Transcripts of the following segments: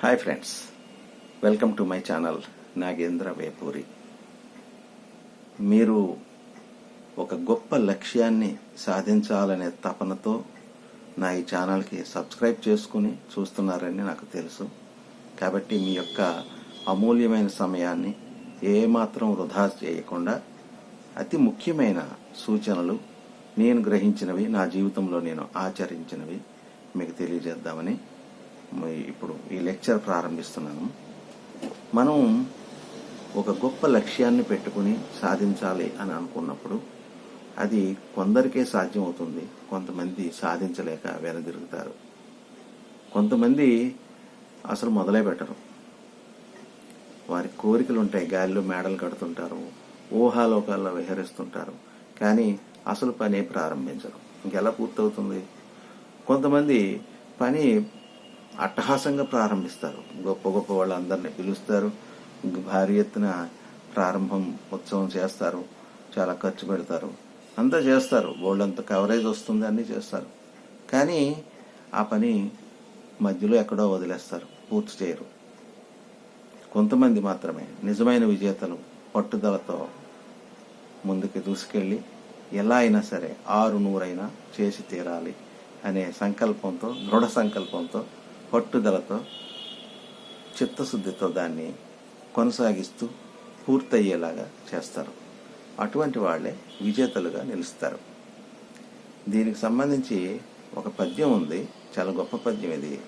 Hi friends welcome to my channel Nagendra Vepuri మీరు ఒక గొప్ప లక్ష్యాన్ని సాధించాలనే తపనతో నా ఈ ఛానల్కి సబ్స్క్రైబ్ చేసుకుని చూస్తున్నారని నాకు తెలుసు. కాబట్టి మీ యొక్క అమూల్యమైన సమయాన్ని ఏమాత్రం వృధా చేయకుండా అతి ముఖ్యమైన సూచనలు నేను గ్రహించినవి నా జీవితంలో నేను ఆచరించినవి మీకు తెలియజేద్దామని ఇప్పుడు ఈ లెక్చర్ ప్రారంభిస్తున్నాను. మనం ఒక గొప్ప లక్ష్యాన్ని పెట్టుకుని సాధించాలి అని అనుకున్నప్పుడు అది కొందరికే సాధ్యం అవుతుంది కొంతమంది సాధించలేక వెనదిరుగుతారు. కొంతమంది అసలు మొదలే పెట్టరు. వారి కోరికలు ఉంటాయి. గాలిలో మేడలు కడుతుంటారు. ఊహాలోకాల్లో విహరిస్తుంటారు. కానీ అసలు పని ప్రారంభించరు. ఇంకెలా పూర్తవుతుంది? కొంతమంది పని అట్టహాసంగా ప్రారంభిస్తారు. గొప్ప గొప్ప వాళ్ళందరినీ పిలుస్తారు. భారీ ఎత్తున ప్రారంభం ఉత్సవం చేస్తారు. చాలా ఖర్చు పెడతారు. అంతా చేస్తారు. బోల్డంత కవరేజ్ వస్తుంది అన్నీ చేస్తారు. కానీ ఆ పని మధ్యలో ఎక్కడో వదిలేస్తారు. పూర్తి చేయరు. కొంతమంది మాత్రమే నిజమైన విజేతలు పట్టుదలతో ముందుకు దూసుకెళ్ళి ఎలా అయినా సరే ఆరు నూరైనా చేసి తీరాలి అనే సంకల్పంతో దృఢ సంకల్పంతో పట్టుదలతో చిత్తశుద్ధితో దాన్ని కొనసాగిస్తూ పూర్తయ్యేలాగా చేస్తారు. అటువంటి వాళ్ళే విజేతలుగా నిలుస్తారు. దీనికి సంబంధించి ఒక పద్యం ఉంది. చాలా గొప్ప పద్యం ఇది.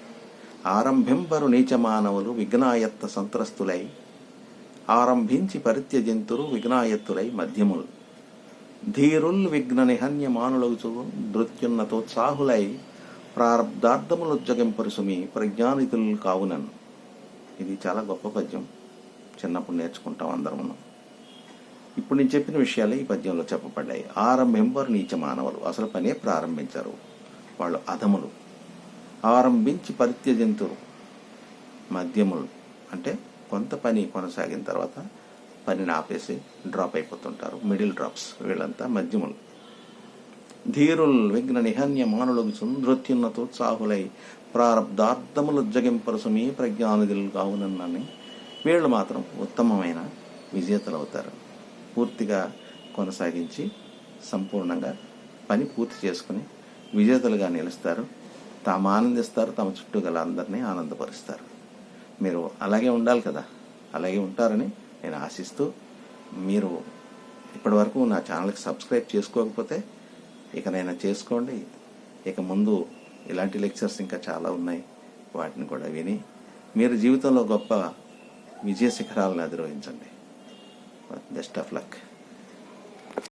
ఆరంభింపరు నీచ మానవులు విఘ్నాయత్త సంత్రస్తులై ఆరంభించి పరిత్యజంతురు విఘ్నాయత్తులై మధ్యములు. ధీరుల్ విఘ్న నిహన్య మానులగుచు నృత్యున్నతోత్సాహులై ప్రారబ్ధార్థములు జగింపరుసుమి ప్రజ్ఞానితులు కావునను. ఇది చాలా గొప్ప పద్యం. చిన్నప్పుడు నేర్చుకుంటాం అందరం ఇప్పుడు నేను చెప్పిన విషయాలే ఈ పద్యంలో చెప్పబడ్డాయి. ఆరంభింపరు నీచ మానవులు. అసలు పనే ప్రారంభించరు. వాళ్ళు అధములు. ఆరంభించి పరిత్యజంతురు. మద్యములు అంటే కొంత పని కొనసాగిన తర్వాత పనిని ఆపేసి డ్రాప్ అయిపోతుంటారు. Middle drops. వీళ్ళంతా మద్యములు ధీరుల్ విఘ్న నిహన్య మానులకు సుందృత్యున్నతోత్సాహులై ప్రారబ్ధార్థములు జగింపరసుమి ప్రజ్ఞానిధులు కావునన్నని వీళ్ళు మాత్రం ఉత్తమమైన విజేతలు అవుతారు పూర్తిగా కొనసాగించి సంపూర్ణంగా పని పూర్తి చేసుకుని విజేతలుగా నిలుస్తారు. తాము ఆనందిస్తారు తమ చుట్టూ గల అందరినీ ఆనందపరుస్తారు. మీరు అలాగే ఉండాలి కదా అలాగే ఉంటారని నేను ఆశిస్తూ మీరు ఇప్పటివరకు నా ఛానల్కి సబ్స్క్రైబ్ చేసుకోకపోతే ఇకనైనా చేసుకోండి. ఇక ముందు ఇలాంటి లెక్చర్స్ ఇంకా చాలా ఉన్నాయి. వాటిని కూడా విని మీరు జీవితంలో గొప్ప విజయ శిఖరాలను అధిరోహించండి. Best of luck.